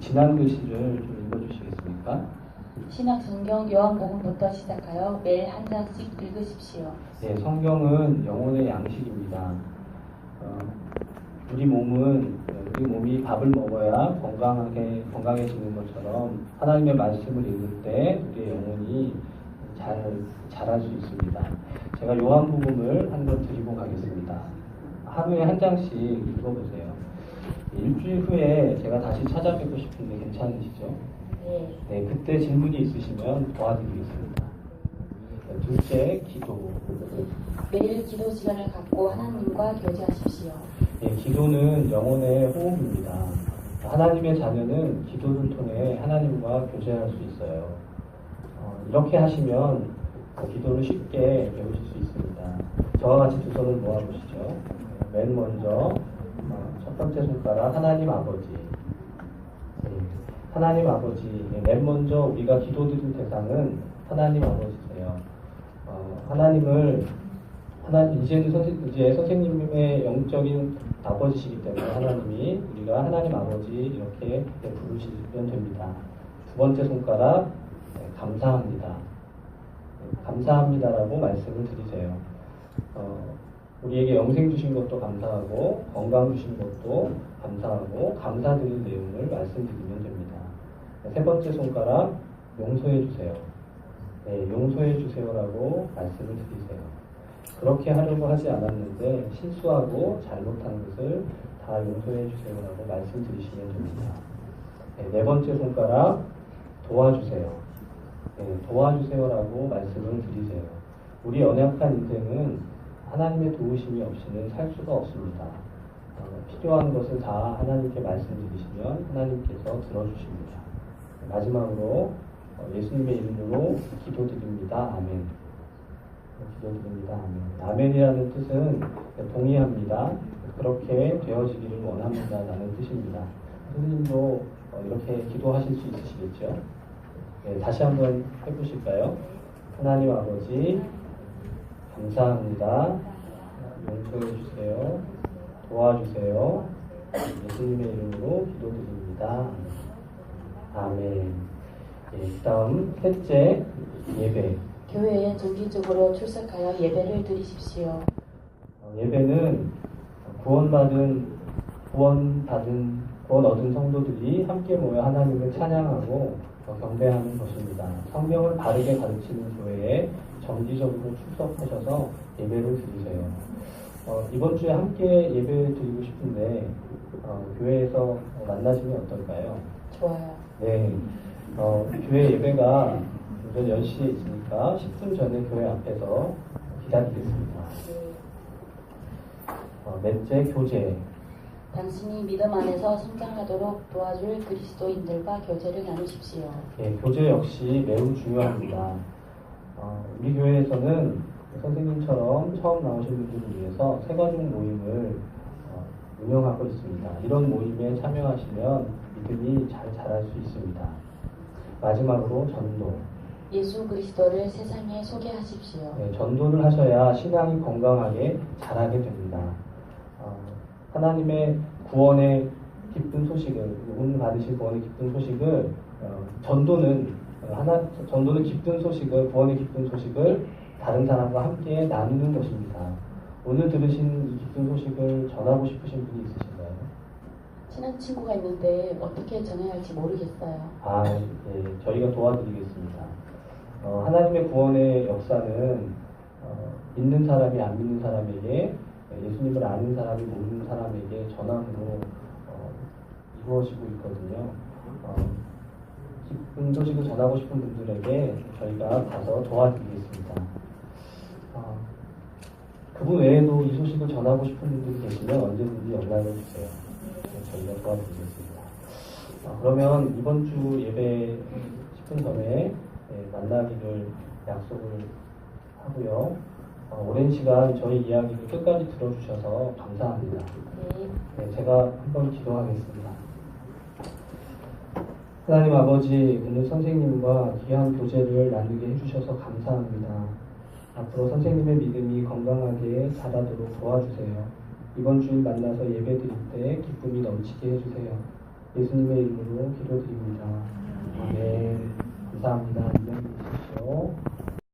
지난 글씨를 좀 읽어주시겠습니까? 신약 성경 요한복음부터 시작하여 매일 한 장씩 읽으십시오. 네, 성경은 영혼의 양식입니다. 어, 우리 몸은 우리 몸이 밥을 먹어야 건강하게 건강해지는 것처럼 하나님의 말씀을 읽을 때 우리의 영혼이 잘 자랄 수 있습니다. 제가 요한복음을 한권 드리고 가겠습니다. 하루에 한 장씩 읽어보세요. 일주일 후에 제가 다시 찾아뵙고 싶은데 괜찮으시죠? 네. 네, 그때 질문이 있으시면 도와드리겠습니다. 네, 둘째, 기도. 매일 기도 시간을 갖고 하나님과 교제하십시오. 예, 기도는 영혼의 호흡입니다. 하나님의 자녀는 기도를 통해 하나님과 교제할 수 있어요. 어, 이렇게 하시면 어, 기도를 쉽게 배우실 수 있습니다. 저와 같이 두 손을 모아보시죠. 어, 맨 먼저 어, 첫 번째 손가락 하나님 아버지. 예, 하나님 아버지. 예, 맨 먼저 우리가 기도드릴 대상은 하나님 아버지세요. 어, 하나님을 하나님 이제는 선생, 이제 선생님의 영적인 아버지시기 때문에 하나님이 우리가 하나님 아버지 이렇게 부르시면 됩니다. 두 번째 손가락 네, 감사합니다. 네, 감사합니다라고 말씀을 드리세요. 어, 우리에게 영생 주신 것도 감사하고 건강 주신 것도 감사하고 감사드릴 내용을 말씀드리면 됩니다. 네, 세 번째 손가락 용서해 주세요. 네, 용서해 주세요라고 말씀을 드리세요. 그렇게 하려고 하지 않았는데 실수하고 잘못한 것을 다 용서해 주세요라고 말씀드리시면 됩니다. 네, 네 번째 손가락 도와주세요. 네, 도와주세요라고 말씀을 드리세요. 우리 연약한 인생은 하나님의 도우심이 없이는 살 수가 없습니다. 어, 필요한 것을 다 하나님께 말씀드리시면 하나님께서 들어주십니다. 마지막으로 어, 예수님의 이름으로 기도드립니다. 아멘. 기도드립니다. 아멘. 아멘이라는 뜻은 동의합니다. 그렇게 되어지기를 원합니다. 라는 뜻입니다. 선생님도 어, 이렇게 기도하실 수 있으시겠죠? 네, 다시 한번 해보실까요? 하나님 아버지, 감사합니다. 용서해 주세요. 도와주세요. 예수님의 이름으로 기도드립니다. 아멘. 예, 그 다음 셋째 예배. 교회에 정기적으로 출석하여 예배를 드리십시오. 어, 예배는 구원받은 구원 받은 구원 얻은 성도들이 함께 모여 하나님을 찬양하고 어, 경배하는 것입니다. 성경을 바르게 가르치는 교회에 정기적으로 출석하셔서 예배를 드리세요. 어, 이번 주에 함께 예배 드리고 싶은데 어, 교회에서 만나시면 어떨까요? 좋아요. 네. 어, 교회 예배가 오전 10시에 있으니까 10분 전에 교회 앞에서 기다리겠습니다. 네. 어, 넷째 교제. 당신이 믿음 안에서 성장하도록 도와줄 그리스도인들과 교제를 나누십시오. 예, 교제 역시 매우 중요합니다. 어, 우리 교회에서는 선생님처럼 처음 나오신 분들을 위해서 세가족 모임을 어, 운영하고 있습니다. 이런 모임에 참여하시면 믿음이 잘 자랄 수 있습니다. 마지막으로 전도. 예수 그리스도를 세상에 소개하십시오. 네, 전도를 하셔야 신앙이 건강하게 자라게 됩니다. 어, 하나님의 구원의 기쁜 소식을 오늘 받으실 구원의 기쁜 소식을 어, 전도는 어, 하나 전도는 기쁜 소식을 구원의 기쁜 소식을 다른 사람과 함께 나누는 것입니다. 오늘 들으신 이 기쁜 소식을 전하고 싶으신 분이 있으신가요? 친한 친구가 있는데 어떻게 전해야 할지 모르겠어요. 아, 예, 저희가 도와드리겠습니다. 어, 하나님의 구원의 역사는 어, 믿는 사람이 안 믿는 사람에게 예수님을 아는 사람이 모르는 사람에게 전함으로 어, 이루어지고 있거든요. 어, 기쁜 소식을 전하고 싶은 분들에게 저희가 가서 도와드리겠습니다. 어, 그분 외에도 이 소식을 전하고 싶은 분들이 계시면 언제든지 연락을 주세요. 네, 저희가 도와드리겠습니다. 어, 그러면 이번 주 예배 10분 전에 네, 만나기를 약속을 하고요. 어, 오랜 시간 저희 이야기를 끝까지 들어주셔서 감사합니다. 네. 네, 제가 한번 기도하겠습니다. 하나님 아버지, 오늘 선생님과 귀한 교제를 나누게 해주셔서 감사합니다. 앞으로 선생님의 믿음이 건강하게 자라도록 도와주세요. 이번 주일 만나서 예배 드릴 때 기쁨이 넘치게 해주세요. 예수님의 이름으로 기도드립니다. 아멘. 감사합니다.